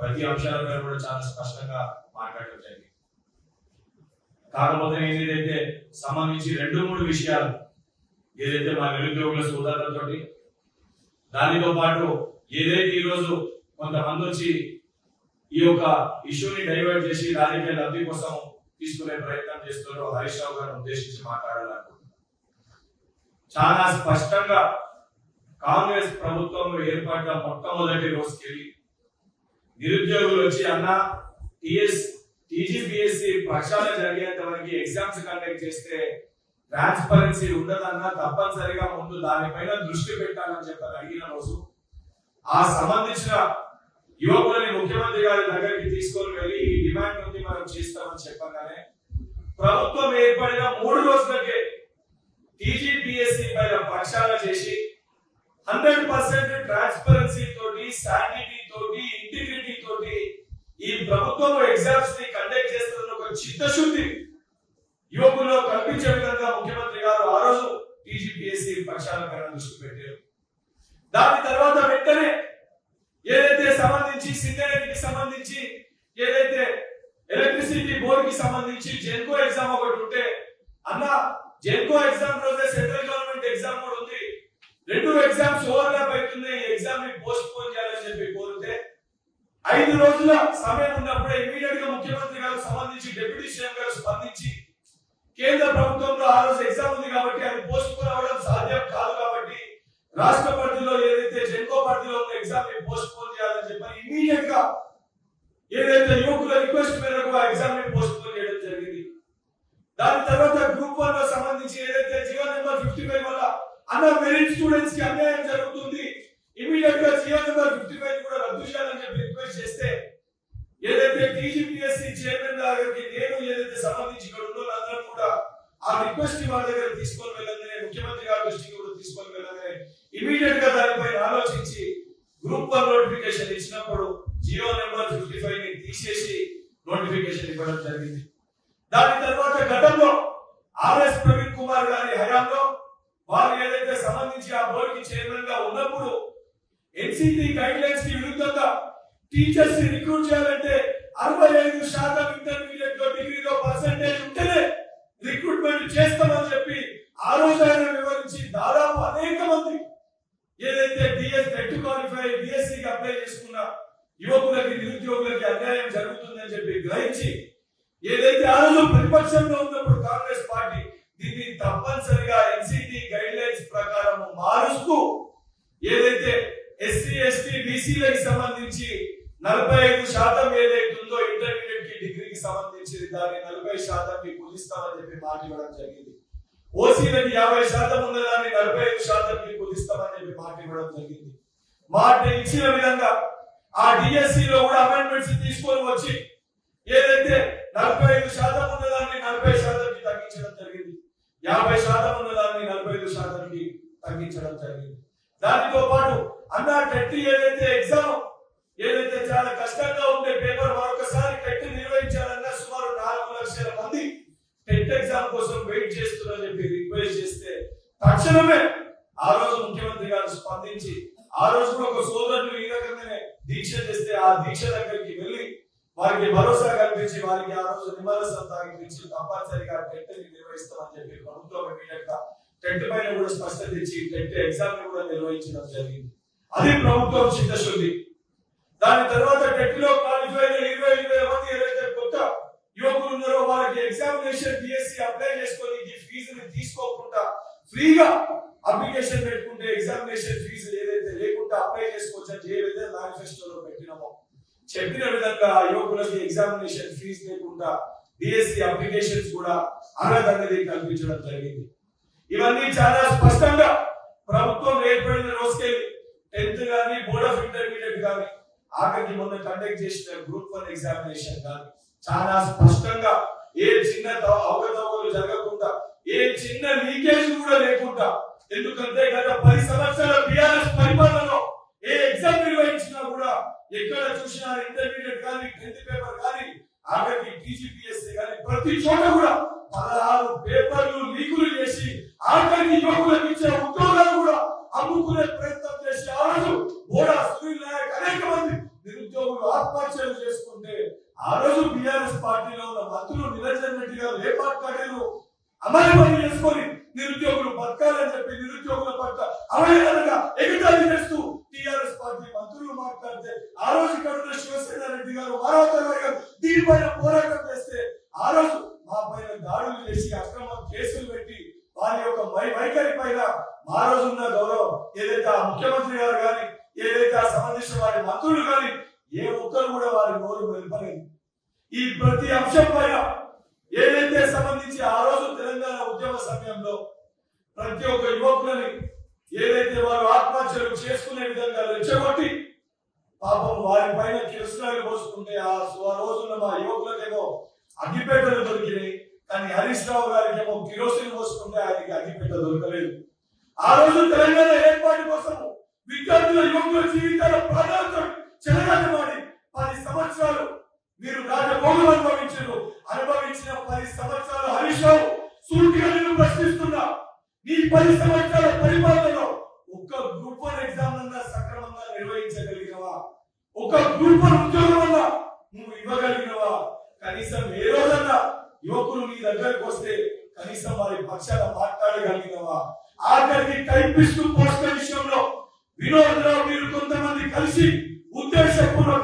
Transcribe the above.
ప్రతి అంశాలపై కూడా చాలా స్పష్టంగా మాట్లాడటం జరిగింది. కాకపోతే ఏదైతే సంబంధించి రెండు మూడు విషయాలు ఏదైతే మా నిరుద్యోగుల సోదరులతో దానితో పాటు ఏదైతే ఈరోజు కొంతమంది వచ్చి ఈ యొక్క ఇష్యూని డైవర్ట్ చేసి రాజకీయ లబ్ధి కోసం తీసుకునే ప్రయత్నం చేస్తున్నారో హరీష్ రావు గారిని ఉద్దేశించి మాట్లాడాలనుకుంటున్నాను. చాలా స్పష్టంగా కాంగ్రెస్ ప్రభుత్వం ఏర్పడిన మొట్టమొదటి రోజుకెళ్ళి నిరుద్యోగులు వచ్చి అన్న టిఎస్ టీజీపీఎస్సి పక్షాలు జరిగేంత వరకు ఎగ్జామ్స్ కండక్ట్ చేస్తే ట్రాన్స్పరెన్సీ ఉండదన్న తప్పనిసరిగా ముందు దానిపైన దృష్టి పెట్టాలని చెప్పారు అడిగిన రోజు ఆ సంబంధించిన యువకులని ముఖ్యమంత్రి గారి దగ్గరికి తీసుకొని వెళ్ళి ఈ డిమాండ్ నుండి మనం చేస్తామని చెప్పగానే ప్రభుత్వం ఏర్పడిన మూడు రోజులకే టీజీపీఎస్సి పైన పక్షాల చేసి హండ్రెడ్ పర్సెంట్ ట్రాన్స్పరెన్సీ తోటి శానిటీ తోటి ఇంటిగ్రిటీ ఈ ప్రభుత్వం ఎగ్జామ్స్ని కండక్ట్ చేస్తున్న ఒక చిత్తశుద్ధి యువకుల్లో కల్పించే విధంగా ముఖ్యమంత్రి గారు ఆ రోజు టీజీపీఎస్సీ పక్షాల పైన దృష్టి పెట్టారు. దాని తర్వాత వెంటనే ఏదైతే సంబంధించి సింగరేణికి సంబంధించి ఏదైతే ఎలక్ట్రిసిటీ బోర్డ్కి సంబంధించి జెన్కో ఎగ్జామ్ ఒకటి ఉంటే అన్న జెన్కో ఎగ్జామ్ రోజే సెంట్రల్ గవర్నమెంట్ ఎగ్జామ్ కూడా ఉంది. రెండు ఎగ్జామ్స్ ఓ ఐదు రోజుల సమయం ఉన్నప్పుడే ఇమీడియట్గా ముఖ్యమంత్రి గారు సంబంధించి డిప్యూటీ సీఎం గారు స్పందించి కేంద్ర ప్రభుత్వంలో ఆ రోజు ఎగ్జామ్ ఉంది కాబట్టి అది పోస్ట్ పోన్ అవ్వడం సాధ్యం కాదు కాబట్టి రాష్ట్ర పరిధిలో ఏదైతే జెన్కో పరిధిలో ఉన్న ఎగ్జామ్ని పోస్ట్ పోన్ చేయాలని చెప్పి ఇమీడియట్గా ఏదైతే యువకుల రిక్వెస్ట్ మేరకు ఆ ఎగ్జామ్ని పోస్ట్ పోన్ చేయడం జరిగింది. దాని తర్వాత గ్రూప్ వన్లో సంబంధించి ఏదైతే జియో నెంబర్ ఫిఫ్టీ ఫైవ్ వల్ల అన్న మెరిట్ స్టూడెంట్స్కి అన్యాయం జరుగుతుంది ఇమీడియట్గా జియో నెంబర్ ఫిఫ్టీ చేయాలని చేస్తే ఏదైతే టీజీపీఎస్సీ చైర్మన్ గారికి నేను ఏదైతే సంబంధించి ఇక్కడ ఉన్న అందరం కూడా ఆ రిక్వెస్ట్ వాళ్ళ దగ్గర తీసుకొని వెళ్ళగానే ముఖ్యమంత్రి గారి దృష్టికి కూడా తీసుకొని వెళ్ళగానే ఇమీడియట్గా దానిపై ఆలోచించి గ్రూప్ వన్ నోటిఫికేషన్ ఇచ్చినప్పుడు జియో నెంబర్ ఫిఫ్టీ ఫైవ్ని తీసేసి నోటిఫికేషన్ ఇవ్వడం జరిగింది. దాని తర్వాత గతంలో ఆర్ఎస్ ప్రవీణ్ కుమార్ గారి హయాంలో వారు ఏదైతే సంబంధించి ఆ బోర్డు కి చైర్మన్గా ఉన్నప్పుడు ఎన్సీటీ గైడ్ లైన్స్కి విరుద్ధంగా టీచర్స్ని రిక్రూట్ చేయాలంటే అరవై ఐదు శాతం ఇంటర్మీడియట్లో డిగ్రీలో పర్సెంటేజ్ ఉంటేనే రిక్రూట్మెంట్ చేస్తామని చెప్పి ఆ రోజు ఆయన వివరించి దాదాపు అనేక మంది ఏదైతే డిఎస్ నెట్ క్వాలిఫై డిఎస్సి కి అప్లై చేసుకున్న యువకులకి నిరుద్యోగులకి అన్యాయం జరుగుతుందని చెప్పి గ్రహించి ఏదైతే ఆ రోజు ప్రతిపక్షంలో ఉన్నప్పుడు కాంగ్రెస్ పార్టీ దీన్ని తప్పనిసరిగా ఎన్సిటి గైడ్ లైన్స్ ప్రకారం మారుస్తూ ఏదైతే ఎస్సీ ఎస్టీ బీసీలకు సంబంధించి నలభై ఐదు శాతం ఏదైతుందో ఇంటర్మీడియట్కి డిగ్రీకి సంబంధించి దాన్ని నలభై శాతం కుదిస్తామని చెప్పి మాట ఇవ్వడం జరిగింది. ఓసీలకి యాభై శాతం ఉన్న దాన్ని నలభై ఐదు శాతంకి కుదిస్తామని చెప్పి మాట ఇవ్వడం జరిగింది. మాట ఇచ్చిన విధంగా ఆ డిఎస్సి లో కూడా అమెండ్మెంట్స్ తీసుకొని వచ్చి ఏదైతే నలభై ఐదు శాతం ఉన్నదాన్ని నలభై శాతంకి తగ్గించడం జరిగింది. యాభై శాతం ఉన్నదాన్ని నలభై ఐదు శాతంకి తగ్గించడం జరిగింది. దానితో పాటు అన్న టెట్ ఏదైతే ఎగ్జామ్ ఏదైతే చాలా కష్టంగా ఉండే పేపర్ మరొకసారి టెట్ నిర్వహించాలన్నా సుమారు నాలుగు లక్షల మంది టెట్ ఎగ్జామ్ కోసం వెయిట్ చేస్తున్నారని చెప్పి రిక్వెస్ట్ చేస్తే తక్షణమే ఆ రోజు ముఖ్యమంత్రి గారు స్పందించి ఆ రోజు ఒక సోదరులు ఈ రకంగానే దీక్ష చేస్తే ఆ దీక్ష దగ్గరికి వెళ్ళి వారికి భరోసా కల్పించి వారికి ఆ రోజు నిమ్మరసం తాగిపించి తప్పనిసరిగా టెట్ని నిర్వహిస్తామని చెప్పి ప్రభుత్వం ఇమీడియట్ టెట్ పైన కూడా స్పష్టత ఇచ్చి టెట్ ఎగ్జామ్ని కూడా నిర్వహించడం జరిగింది. అది ప్రభుత్వం చిత్తశుద్ధి. దాని తర్వాత టెట్లో క్వాలిఫై అయిన ఇరవై ఇరవై మంది ఏదైతే కొత్త యువకులు ఉన్నారో వాళ్ళకి ఎగ్జామినేషన్ బిఎస్సి అప్లై చేసుకొని ఫీజుని తీసుకోకుండా ఫ్రీగా అప్లికేషన్ పెట్టుకుంటే ఎగ్జామినేషన్ ఫీజు ఏదైతే లేకుండా అప్లై చేసుకోవచ్చు అని ఏ విధంగా మేనిఫెస్టోలో పెట్టినామో. చెప్పిన విధంగా యువకులకి ఎగ్జామినేషన్ ఫీజు లేకుండా బిఎస్సి అప్లికేషన్స్ కూడా అర్హత అనేది కల్పించడం జరిగింది. ఇవన్నీ చాలా స్పష్టంగా ప్రభుత్వం ఏర్పడిన రోజుకెళ్ళి టెన్త్ కానీ బోర్డ్ ఆఫ్ ఇంటర్మీడియట్ కానీ ఆఖరికి మొన్న కండక్ట్ చేసిన గ్రూప్ వన్ ఎగ్జామినేషన్ కానీ చాలా స్పష్టంగా ఏ చిన్న అవకతవకలు జరగకుండా ఏ చిన్న లీకేజ్ కూడా లేకుండా ఎందుకంటే గత పది సంవత్సరాల బిఆర్ఎస్ పరిపాలనలో ఏ ఎగ్జామ్ నిర్వహించినా కూడా ఎక్కడ చూసినా ఇంటర్మీడియట్ కానీ టెన్త్ పేపర్ కానీ ఆఖరికి టీజీపీఎస్సీ కానీ ప్రతి చోట కూడా పదహారు పేపర్లు లీకులు చేసి ఆఖరికి యువకులకు ఇచ్చే రోజు బిఆర్ఎస్ పార్టీలో ఉన్న మంత్రులు నిరంజన్ రెడ్డి గారు లేపాటి కడేలు అమలు చేసుకొని నిరుద్యోగులు బతకాలని చెప్పి నిరుద్యోగుల పట్ల అవహేళనగా ఎగిటాలు చేస్తూ టిఆర్ఎస్ పార్టీ మంత్రులు మాట్లాడితే ఆ రోజు ఇక్కడ ఉన్న శివసేన రెడ్డి గారు మానవతర గారు దీనిపైన పోరాటం చేస్తే ఆ రోజు మా పైన దాడులు చేసి అక్రమ కేసులు పెట్టి వారి యొక్క వైఖరి పైన మా రోజున్న గౌరవం ఏదైతే ఆ ముఖ్యమంత్రి గారు కానీ ఏదైతే ఆ సంబంధించిన వారి మంత్రులు కానీ ఏ ఒక్కరు కూడా వారి గౌరవం వెళ్ళలేదు ఈ ప్రతి అంశం పైన ఏదైతే సంబంధించి ఆ రోజు తెలంగాణ ఉద్యమ సమయంలో ప్రతి ఒక్క యువకులని ఏదైతే వారు ఆత్మహత్యలు చేసుకునే విధంగా రెచ్చగొట్టి పాపం వారి పైన కిరసనాలు పోసుకుంటే ఆ రోజున మా యువకులకేమో అగ్గిపేటలు దొరికినాయి. కానీ హరీష్ రావు గారికి ఏమో కిరోసిన్ పోసుకుంటే ఆయనకి అగ్గిపేట దొరకలేదు. ఆ రోజు తెలంగాణ సంవత్సరాలు హరీష్ సూటిగా నేను ప్రశ్నిస్తున్నా. నీ పది సంవత్సరాల పరిపాలనలో ఒక్క గ్రూప్ వన్ ఎగ్జామ్ అన్నా సక్రమంగా నిర్వహించగలిగినవా? ఒక గ్రూప్ వన్ ఉద్యోగం అన్నా నువ్వు ఇవ్వగలిగినవా? కనీసం ఏ రోజన్నా యువకులు నీ దగ్గరకు వస్తే కనీసం వారి పక్షాన మాట్లాడగలిగినవా? ఆఖరికి టైపిస్ట్ పోస్టర్ విషయంలో వినోద్ రావు మీరు కొంతమంది కలిసి ఉద్దేశపూర్వక